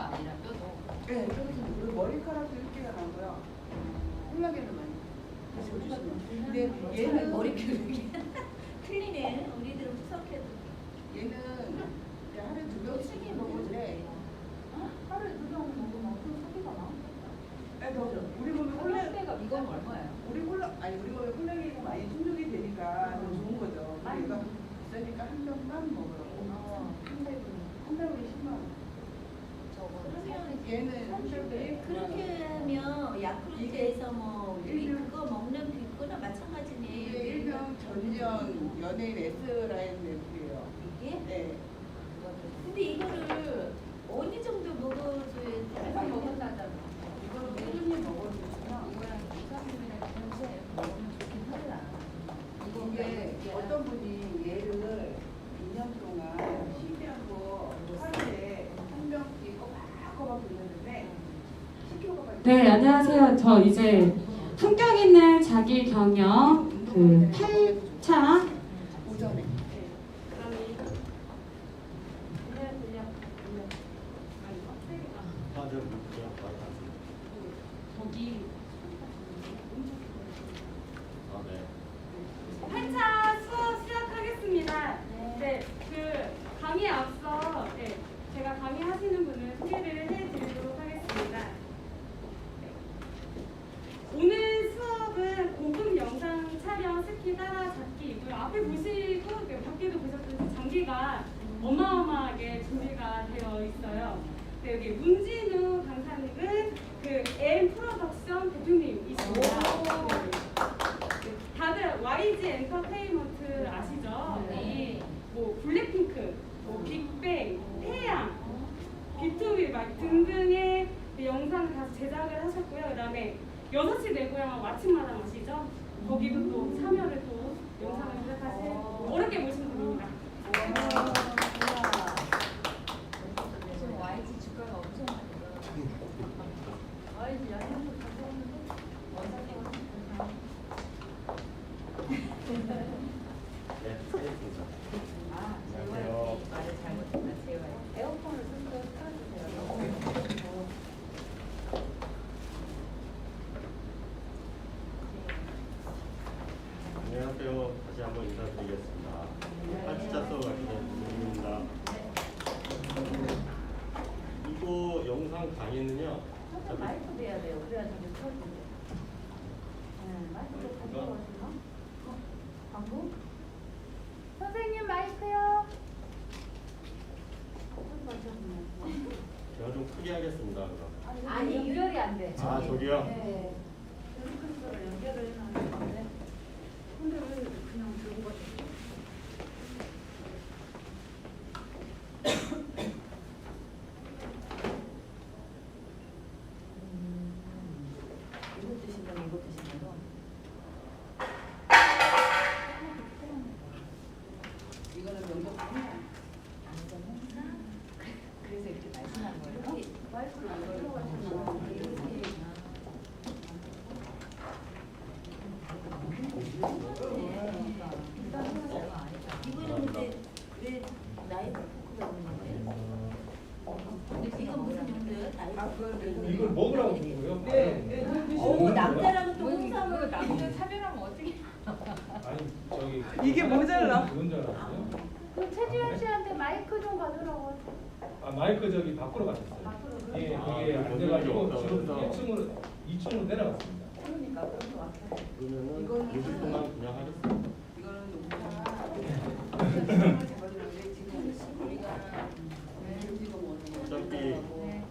뼈가 아니라 뼈도. 네, 뾰루통 그리고 머리카락도 이렇게가 나고요. 콜라겐을 많이 드셔 주시면. 근데 얘는 머리 펴기 틀리네. 우리들은 푸석해도. 얘는 이제 하루에 두 병씩 먹는데 하루에 두 병 먹으면 좀 소비가 많아. 네, 더 우리 몸에 콜라 콜레스테가 이건 얼마예요? 우리 콜라 아니 우리 몸에 콜라겐이 많이 충족이 되니까 더 좋은 거죠. 얘가 비싸니까 한 병만 먹으라고. 한 달에 한 달에 10만 원. 그렇게 하면 야쿠르트에서 뭐 그거 먹는 비거나 마찬가지네. 일병 전년 연예인 S라인 랩이에요. 이게? 네. 근데 이거를 어느 정도 먹어줘야 내가 돼? 먹었다잖아. 이거는 꾸준히 먹어주시면 이거랑 비타민이랑 동시에 먹으면 좋긴 하더라. 이게 어떤 분이 얘를 2년 동안 쉬면서 하루에 한 병씩 꼬박꼬박 드셨는데 시켜봐가지고 네, 안녕하세요. 저 이제 품격 있는 자기 경영 그 8차 오전에. 거기 아, 네. 네. 연결을 해놨는데 왜 그냥 들고 가셨어? 이거 드신다면 이거 드신다면 이거는 명절 아니야. 그래서 이렇게 말씀한 거예요? 마이크를 안 걸고 이거는 근데 무슨 아, 그건 이걸? 먹으라고 준 거예요? 네, 네, 오 드시면 남자라고 또뭐 홍삼을 남자 차별하면 어떻게? 아니 저기 이게 모자라. 그건 줄 알았어요. 그 최지현 씨한테 마이크 좀 가져라고. 아 마이크 저기 밖으로 가셨어요. 밖으로 예, 아, 그게 안 돼가지고 지금 그래서. 1층으로 2층으로 내려갔습니다. 그러니까 그런 거 같아요. 그러면은 이거는 6일 동안 그냥 하겠습니다. 이거는 녹화 시간을 잡아주는데 지금 우리가 지금 오는 어차피 네.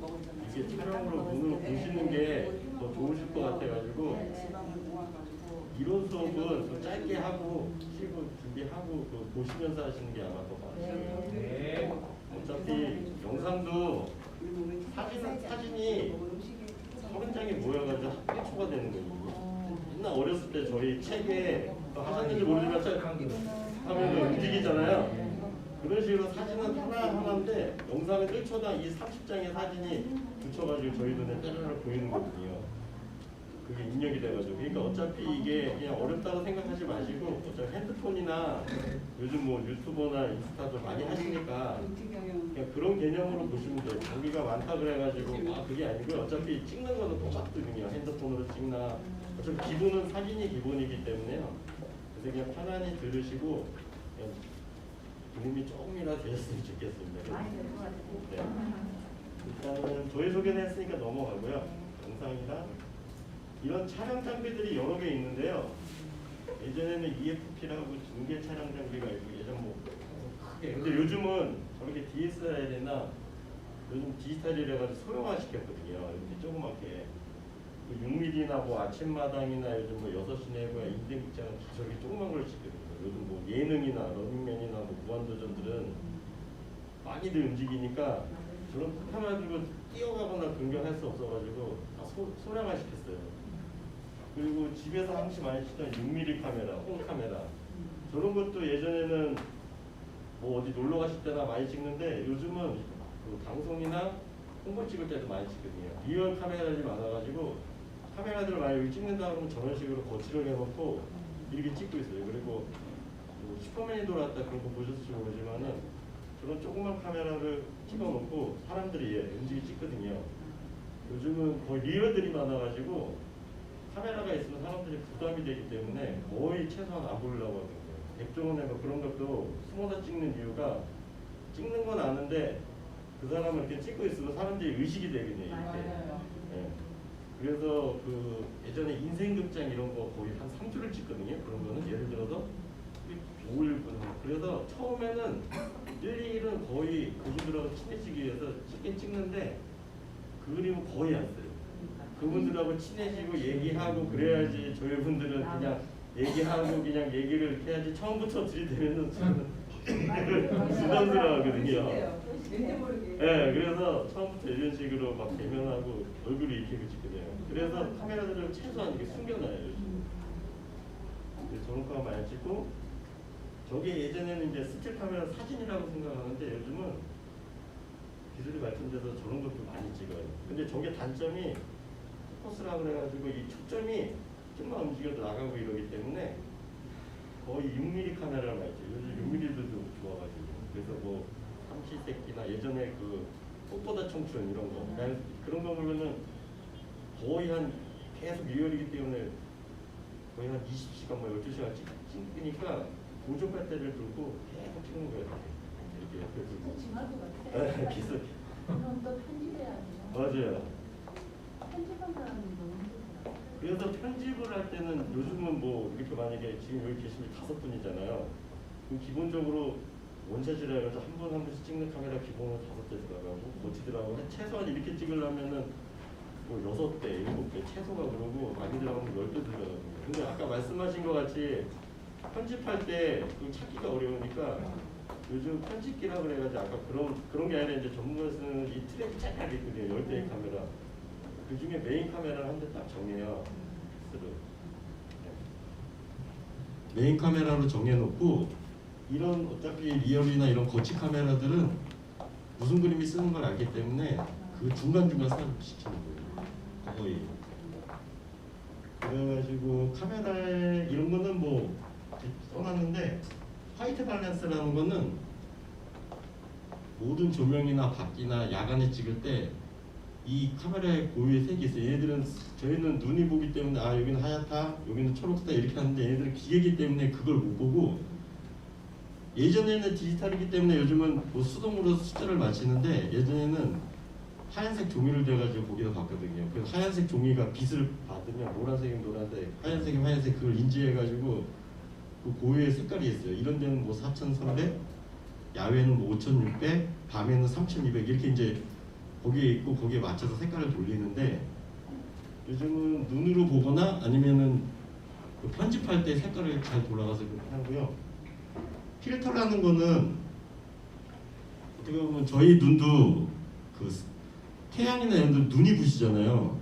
먹었잖아요. 이게 촬영으로 눈으로 보시는 게 더 좋으실 것 같아가지고 이론 수업은 좀 짧게 하고 실무 준비하고 그 보시면서 하시는 게 아마 더 맞아요. 네. 어차피 영상도 사진, 사진이 서른 장이 모여가지고 1초가 되는 거예요. 옛날 어렸을 때 저희 책에 또 하셨는지 모르지만 책 하면 움직이잖아요. 그런 식으로 사진은 하나 하나인데 영상은 1초당 이 30장의 사진이 붙여가지고 저희 눈에 따르르 보이는 거거든요. 그게 입력이 돼가지고 그러니까 어차피 이게 그냥 어렵다고 생각하지 마시고 어차피 핸드폰이나 요즘 뭐 유튜버나 인스타도 많이 하시니까. 그냥 그런 개념으로 보시면 돼요. 장비가 많다 그래가지고 아 그게 아니고요. 어차피 찍는 거는 똑같거든요. 핸드폰으로 찍나 어차피 기본은 사진이 기본이기 때문에요. 그래서 그냥 편안히 들으시고 그냥 도움이 조금이라도 되셨으면 좋겠습니다. 네. 일단은 저희 소개는 했으니까 넘어가고요. 영상이랑 이런 촬영 장비들이 여러 개 있는데요. 예전에는 EFP라고 중계 촬영 장비가 있고 예전 뭐 크게 근데 요즘은 저렇게 DSLR이나 요즘 디지털이라 가지고 소형화 시켰거든요. 이렇게 조그맣게 6mm나 뭐 아침마당이나 요즘 뭐 6시 내고야 인생극장은 다 저렇게 조그만 걸 찍거든요. 요즘 뭐 예능이나 러닝맨이나 뭐 무한도전들은 많이들 움직이니까 저런 카메라 들고 뛰어가거나 변경할 수 없어가지고 다 소, 소량화 시켰어요. 그리고 집에서 항시 많이 쓰던 6mm 카메라, 홈 카메라 저런 것도 예전에는 뭐 어디 놀러 가실 때나 많이 찍는데 요즘은 그 방송이나 홍보 찍을 때도 많이 찍거든요. 리얼 카메라들이 많아가지고 카메라들을 많이 여기 찍는다 그러면 저런 식으로 거치를 해놓고 이렇게 찍고 있어요. 그리고 뭐 슈퍼맨이 돌아왔다 그런 거 보셨을지 모르지만은 저런 조그만 카메라를 찍어놓고 사람들이 예, 움직이 찍거든요. 요즘은 거의 리얼들이 많아가지고 카메라가 있으면 사람들이 부담이 되기 때문에 거의 최소한 안 보려고 하는 거예요. 백종원에 뭐 그런 것도 숨어서 찍는 이유가 찍는 건 아는데 그 사람을 이렇게 찍고 있으면 사람들이 의식이 되거든요. 맞아요. 예. 그래서 그 예전에 인생극장 이런 거 거의 한 3주를 찍거든요. 그런 거는 예를 들어서 5일 분 그래서 처음에는 1, 2일은 거의 그분들하고 친해지기 위해서 찍긴 찍는데 그 그림은 거의 안 써요. 그분들하고 친해지고 얘기하고 그래야지 저희 분들은 그냥 얘기하고 그냥 얘기를 이렇게 해야지 처음부터 들이대면은 부담스러워하거든요. 모르게. 네, 그래서 처음부터 이런 식으로 막 대면하고 얼굴을 익히고 찍거든요. 그래서 카메라들을 최소한 이렇게 숨겨놔요. 요즘. 거 많이 찍고 저게 예전에는 이제 스틸 카메라 사진이라고 생각하는데 요즘은 기술이 발전돼서 저런 것도 많이 찍어요. 근데 저게 단점이 포커스라 그래가지고 이 초점이 좀만 움직여도 나가고 이러기 때문에 거의 6mm 카메라를 많이 찍어요. 요즘 6mm도 좋아가지고 그래서 뭐 삼시세끼나 예전에 그 꽃보다 청춘 이런 거난 그런 거 보면은 거의 한 계속 리얼이기 때문에 거의 한 20시간 뭐 12시간 찍, 찍으니까 보조 배터리를 들고 계속 찍는 거예요. 이렇게 옆에 들고. 것 같아. 네, 기술. 그럼 또 편집해야 돼요. 맞아요. 편집한 사람이 너무 힘들더라고요. 그래서 편집을 할 때는 요즘은 뭐 이렇게 만약에 지금 여기 계신 분 다섯 분이잖아요. 그럼 기본적으로 원샷이라 해서 한분한 분씩 찍는 카메라 기본으로 다섯 대 들어가고 고치 들어가고 최소한 이렇게 찍으려면은 뭐 여섯 대, 일곱 대 최소가 그러고 많이 들어가면 열대 들어가거든요. 근데 아까 말씀하신 것 같이 편집할 때그 찾기가 어려우니까 요즘 편집기라 그래가지고 아까 그런 그런 게 아니라 이제 전문가 쓰는 이 트랙이 쫙 있거든요. 열 대의 카메라. 그 중에 메인 카메라를 한 대 딱 정해요. 네. 메인 카메라로 정해놓고 이런 어차피 리얼이나 이런 거치 카메라들은 무슨 그림이 쓰는 걸 알기 때문에 그 중간중간 삽입 시키는 거예요. 거의. 그래가지고 카메라에 이런 거는 뭐 써놨는데 화이트 밸런스라는 거는 모든 조명이나 밖이나 야간에 찍을 때 이 카메라의 고유의 색이 있어요. 얘들은 저희는 눈이 보기 때문에 아 여기는 하얗다, 여기는 초록다 이렇게 하는데 얘들은 기계이기 때문에 그걸 못 보고 예전에는 디지털이기 때문에 요즘은 뭐 수동으로 숫자를 맞히는데 예전에는 하얀색 종이를 대가지고 거기다 봤거든요. 그 하얀색 종이가 빛을 받으면 노란색이면 노란색, 하얀색이면 하얀색 그걸 인지해가지고 그 고유의 색깔이 있어요. 이런 데는 뭐 4,300, 야외는 뭐 5,600, 밤에는 3,200 이렇게 이제 거기에 있고 거기에 맞춰서 색깔을 돌리는데 요즘은 눈으로 보거나 아니면은 그 편집할 때 색깔을 잘 돌아가서 그렇게 하고요. 필터라는 거는 어떻게 보면 저희 눈도 그 태양이나 이런 데 눈이 부시잖아요.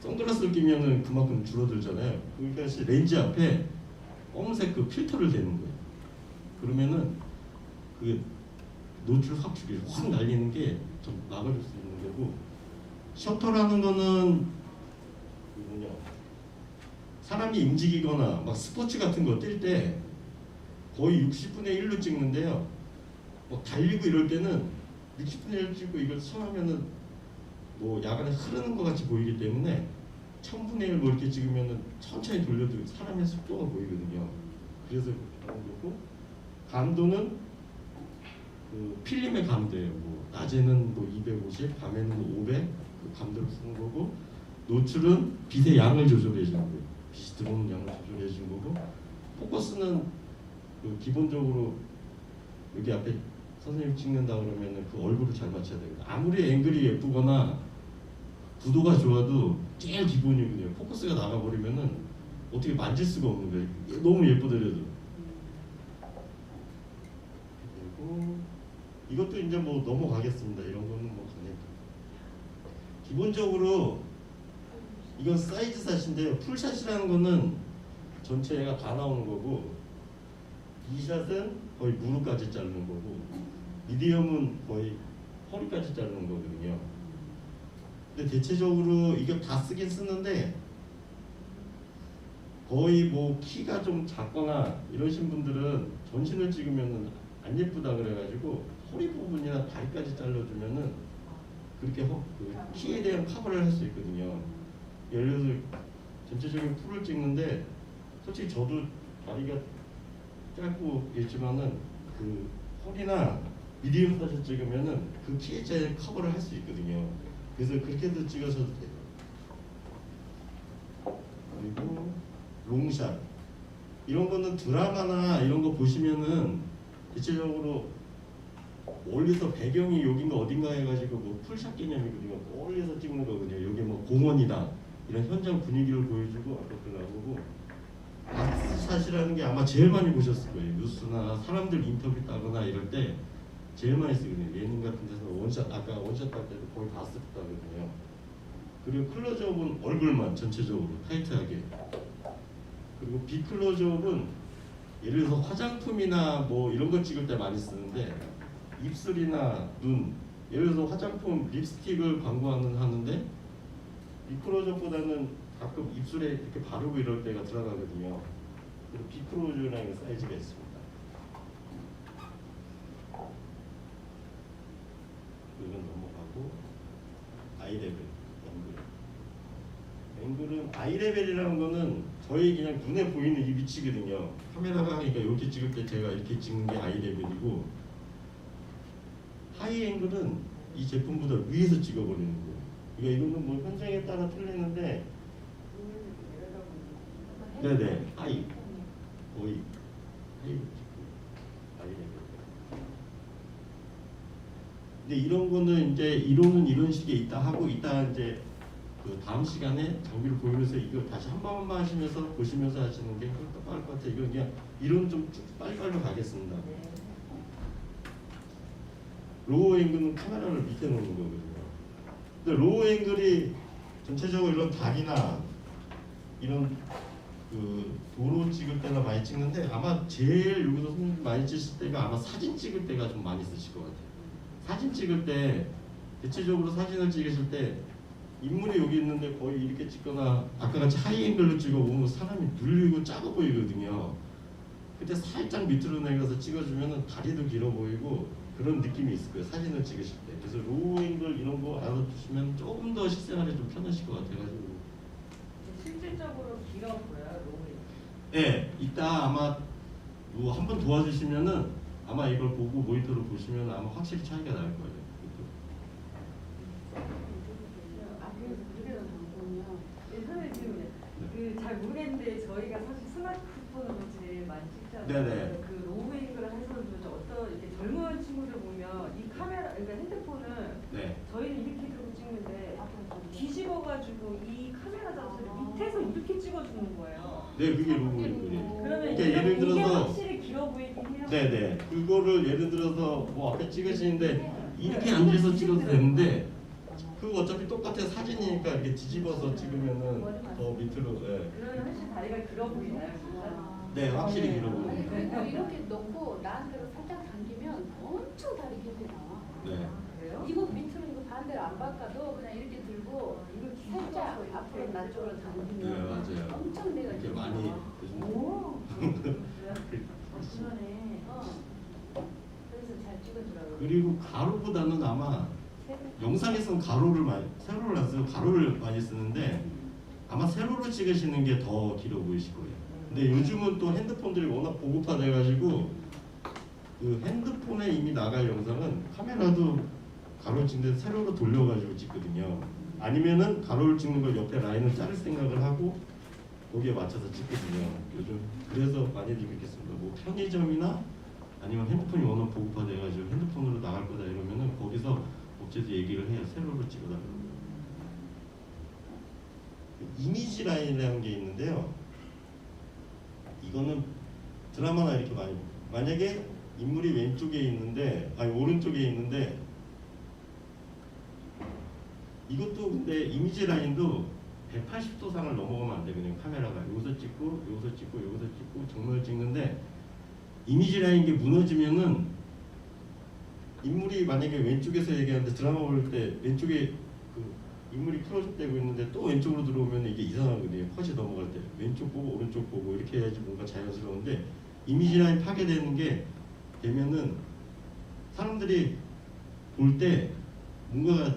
선글라스를 끼면은 그만큼 줄어들잖아요. 그러니까 시- 렌즈 앞에 검은색 그 필터를 대는 거예요. 그러면은 그 노출 확 죽여요. 확 날리는 게 좀 막아줄 수 있는 거고 셔터라는 거는 그 그리고요 사람이 움직이거나 막 스포츠 같은 거 뛸 때 거의 60분의 1로 찍는데요. 뭐 달리고 이럴 때는 60분의 1 찍고 이걸 처음하면은 뭐 야간에 흐르는 것 같이 보이기 때문에 1000분의 1 뭐 이렇게 찍으면은 천천히 돌려도 사람의 속도가 보이거든요. 그래서 그런 거고 감도는 그 필름의 감도예요. 뭐 낮에는 뭐 250, 밤에는 뭐 500, 그 감도를 쓰는 거고 노출은 빛의 양을 조절해 주는 거예요. 빛이 들어오는 양을 조절해 주는 거고 포커스는 그 기본적으로 여기 앞에 선생님 찍는다 그러면은 그 얼굴을 잘 맞춰야 되거든요. 아무리 앵글이 예쁘거나 구도가 좋아도 제일 기본이거든요. 포커스가 나가버리면은 어떻게 만질 수가 없는 거예요. 너무 예쁘더라도. 그리고 이것도 이제 뭐 넘어가겠습니다. 이런 거는 뭐 그냥 기본적으로 이건 사이즈 샷인데요. 풀샷이라는 거는 전체가 다 나오는 거고 B샷은 거의 무릎까지 자르는 거고 미디엄은 거의 허리까지 자르는 거거든요. 근데 대체적으로 이게 다 쓰긴 쓰는데 거의 뭐 키가 좀 작거나 이러신 분들은 전신을 찍으면은 안 예쁘다 그래가지고 허리 부분이나 다리까지 잘라주면은 그렇게 허, 그 키에 대한 커버를 할 수 있거든요. 예를 들어서 전체적인 풀을 찍는데 솔직히 저도 다리가 짧고 있지만은 그 허리나 미디엄 사진 찍으면은 그 키에 대한 커버를 할 수 있거든요. 그래서 그렇게도 찍어서도 돼요. 그리고 롱샷 이런 거는 드라마나 이런 거 보시면은 대체적으로 멀리서 배경이 여긴가 어딘가 해가지고 뭐 풀샷 개념이거든요. 멀리서 찍는 거거든요. 여기 뭐 공원이다 이런 현장 분위기를 보여주고 아까 그 나오고 박스샷이라는 게 아마 제일 많이 보셨을 거예요. 뉴스나 사람들 인터뷰 따거나 이럴 때 제일 많이 쓰거든요. 예능 같은 데서 원샷 아까 원샷 할 때도 거의 다 쓰거든요. 그리고 클로즈업은 얼굴만 전체적으로 타이트하게 그리고 비클로즈업은 예를 들어서 화장품이나 뭐 이런 거 찍을 때 많이 쓰는데 입술이나 눈 예를 들어서 화장품 립스틱을 광고하는 하는데 비클로즈업보다는 가끔 입술에 이렇게 바르고 이럴 때가 들어가거든요. 그리고 비클로즈라는 사이즈가 있습니다. 이건 넘어가고 아이레벨 앵글. 앵글은 아이레벨이라는 거는 저희 그냥 눈에 보이는 이 위치거든요. 카메라가 그러니까 이렇게 찍을 때 제가 이렇게 찍는 게 아이레벨이고 하이 앵글은 이 제품보다 위에서 찍어버리는 거예요. 그러니까 이거는 뭐 현장에 따라 틀리는데 네네 하이 거의 하이로 찍고 아이레벨 근데 이런 거는 이제 이론은 이런 식에 있다 하고 이따 이제 그 다음 시간에 장비를 보이면서 이걸 다시 한 번만 하시면서 보시면서 하시는 게 똑똑할 것 같아요. 이거 그냥 이론 좀쭉 빨리빨리 가겠습니다. 로우 앵글은 카메라를 밑에 놓는 거거든요. 근데 로우 앵글이 전체적으로 이런 다리나 이런 그 도로 찍을 때나 많이 찍는데 아마 제일 여기서 많이 찍을 때가 아마 사진 찍을 때가 좀 많이 쓰실 것 같아요. 사진 찍을 때 대체적으로 사진을 찍으실 때 인물이 여기 있는데 거의 이렇게 찍거나 아까 같이 하이앵글로 찍어보면 사람이 눌리고 작아 보이거든요. 그때 살짝 밑으로 내려서 찍어주면 다리도 길어 보이고 그런 느낌이 있을 거예요. 사진을 찍으실 때. 그래서 로우 앵글 이런 거 알아두시면 조금 더 실생활에 좀 편하실 것 같아가지고. 실질적으로 길어 보여요, 로우이. 네, 이따 아마 뭐 한번 도와주시면은 아마 이걸 보고 모니터를 보시면 아마 확실히 차이가 날 거예요. 그잘 모르겠는데 저희가 사실 스마트폰으로 제일 많이 찍잖아요. 네네. 그 로우잉글 해서는 어떤 이렇게 젊은 친구들 보면 이 카메라, 그러니까 핸드폰을 네. 저희는 이렇게 들고 찍는데 뒤집어가지고 이 카메라 자체를 밑에서 이렇게 찍어주는 거예요. 네, 그게 로우 앵글이에요. 네네 그거를 예를 들어서 뭐 앞에 찍으시는데 이렇게 앉아서 찍어도 되는데 그거 어차피 똑같아 사진이니까 이렇게 뒤집어서 찍으면은 더 밑으로 예. 그러면 훨씬 다리가 길어 보이나요, 진짜? 네 확실히 네. 길어 보여요 그리고 이렇게 놓고 나한테로 살짝 당기면 엄청 다리 길게 나와. 네. 그래요? 이거 밑으로 이거 반대로 안 바꿔도 그냥 이렇게 들고 살짝 앞으로 나 안쪽으로 네, 담기면 맞아요. 엄청 내가 이렇게 좋다. 많이 오. 그 러네. 어. 그래서 잘 찍어주라고. 그리고 가로보다는 아마 영상에서는 가로를 많이 세로를 안 쓰고 가로를 많이 쓰는데 아마 세로로 찍으시는 게 더 길어 보이실 거예요. 근데 요즘은 또 핸드폰들이 워낙 보급화돼 가지고 그 핸드폰에 이미 나갈 영상은 카메라도 가로 찍는데 세로로 돌려가지고 찍거든요. 아니면은 가로를 찍는 걸 옆에 라인을 자를 생각을 하고 거기에 맞춰서 찍거든요. 요즘 그래서 많이들 그렇겠습니다. 뭐 편의점이나 아니면 핸드폰이 워낙 보급화돼가지고 핸드폰으로 나갈 거다 이러면은 거기서 업체에서 얘기를 해요. 세로로 찍어달라고. 이미지 라인이라는 게 있는데요. 이거는 드라마나 이렇게 많이 만약에 인물이 왼쪽에 있는데 아니 오른쪽에 있는데 이것도 근데 이미지 라인도 180도 상을 넘어가면 안 되거든요 카메라가. 여기서 찍고 여기서 찍고 여기서 찍고 정면을 찍는데 이미지 라인 게 무너지면은 인물이 만약에 왼쪽에서 얘기하는데 드라마 볼 때 왼쪽에 그 인물이 크로즈되고 있는데 또 왼쪽으로 들어오면 이게 이상하거든요. 컷이 넘어갈 때. 왼쪽 보고 오른쪽 보고 이렇게 해야지 뭔가 자연스러운데 이미지 라인 파괴되는 게 되면은 사람들이 볼 때 뭔가가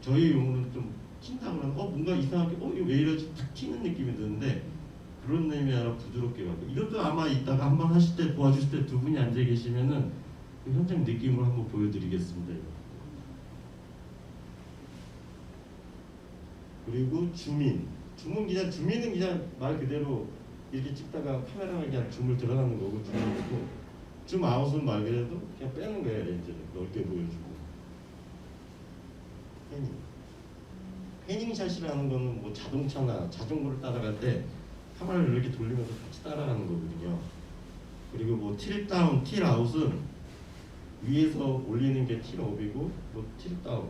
저희 용어는 좀 튄다 그러면 어 뭔가 이상하게 어 왜 이러지? 탁 튀는 느낌이 드는데 그런 느낌이 아니라 부드럽게 가고 이것도 아마 이따가 한번 하실 때 도와주실 때 두 분이 앉아 계시면은 그 현장 느낌을 한번 보여드리겠습니다. 그리고 주민. 줌은 그냥 주민은 그냥 말 그대로 이렇게 찍다가 카메라가 그냥 줌을 들어가는 거고 줌이고. 줌 아웃은 말 그대로 그냥 빼는 거예요 렌즈를. 넓게 보여주고 패닝 패닝샷이라는 거는 뭐 자동차나 자전거를 따라갈 때 카메라를 이렇게 돌리면서 같이 따라가는 거거든요. 그리고 뭐 틸다운, 틸아웃은 위에서 올리는 게 틸업이고 뭐 틸다운.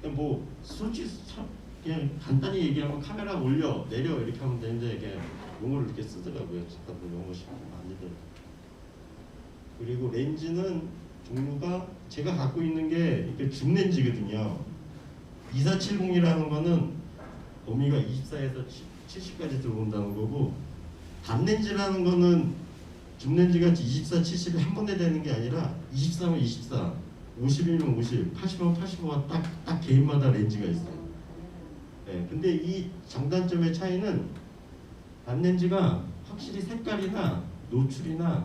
그냥 뭐 솔직히 참 그냥 간단히 얘기하면 카메라 올려 내려 이렇게 하면 되는데 이게 용어를 이렇게 쓰더라고요. 다들 영어 쉽게 많이들. 그리고 렌즈는 종류가 제가 갖고 있는 게 이렇게 줌 렌즈거든요 2470이라는 거는 범위가 24에서 70까지 들어온다는 거고 단 렌즈라는 거는 줌 렌즈 같이 24, 70이 한 번에 되는 게 아니라 23은 24, 50이면 50, 80이면 85가 딱, 딱 개인마다 렌즈가 있어요. 네, 근데 이 장단점의 차이는 단 렌즈가 확실히 색깔이나 노출이나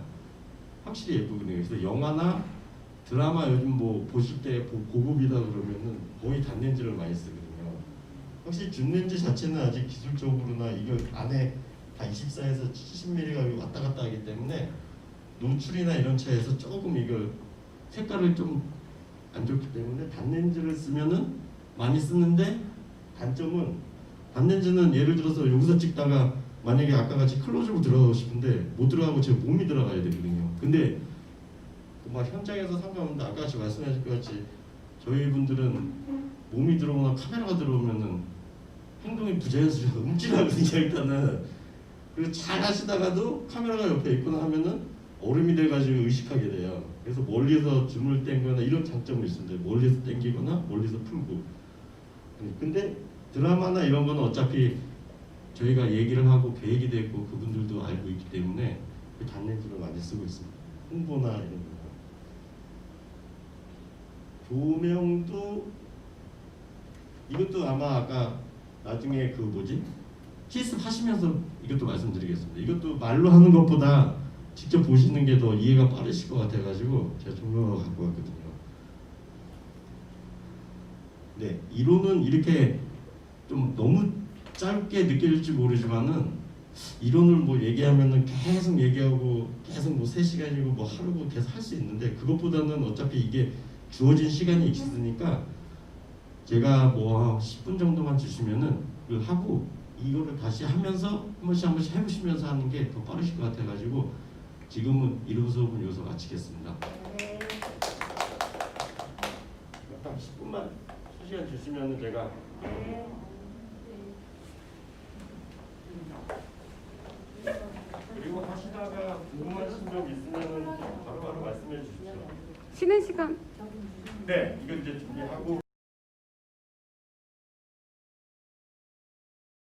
확실히 예쁘거든요. 그래서 영화나 드라마 요즘 뭐 보실 때 고- 고급이다 그러면은 거의 단 렌즈를 많이 쓰거든요. 확실히 줌 렌즈 자체는 아직 기술적으로나 이거 안에 다 24에서 70mm가 왔다 갔다 하기 때문에 노출이나 이런 차에서 조금 이걸 색깔을 좀 안 좋기 때문에 단렌즈를 쓰면은 많이 쓰는데 단점은 단렌즈는 예를 들어서 여기서 찍다가 만약에 아까 같이 클로즈로 들어가고 싶은데 못 들어가고 제 몸이 들어가야 되거든요. 근데 막 현장에서 상관없는데 아까 같이 말씀하신 것 같이 저희 분들은 몸이 들어오거나 카메라가 들어오면은 행동이 부자연스러워 움찔하거든요 일단은. 그리고 잘 하시다가도 카메라가 옆에 있거나 하면은 얼음이 돼가지고 의식하게 돼요. 그래서 멀리서 줌을 땡거나 이런 장점이 있습니다. 멀리서 땡기거나 멀리서 풀고. 근데 드라마나 이런 거는 어차피 저희가 얘기를 하고 계획이 됐고 그분들도 알고 있기 때문에 그 단렌즈를 많이 쓰고 있습니다. 홍보나 이런 거 조명도 이것도 아마 아까 나중에 그 뭐지 실습 하시면서 이것도 말씀드리겠습니다. 이것도 말로 하는 것보다 직접 보시는 게 더 이해가 빠르실 것 같아가지고 제가 조명을 갖고 왔거든요. 네, 이론은 이렇게 좀 너무 짧게 느껴질지 모르지만은 이론을 뭐 얘기하면은 계속 얘기하고 계속 뭐 3시간이고 뭐 하루고 계속 할 수 있는데 그것보다는 어차피 이게 주어진 시간이 있으니까 제가 뭐 10분 정도만 주시면은 그 하고 이거를 다시 하면서 한 번씩 한 번씩 해보시면서 하는 게 더 빠르실 것 같아가지고 지금은 1호 수업은 여기서 마치겠습니다. 딱 10분만 수시간 주시면은 제가 그리고 하시다가 궁금하신 점 있으면은 바로바로 말씀해 주십시오. 쉬는 시간 네, 이거 이제 준비하고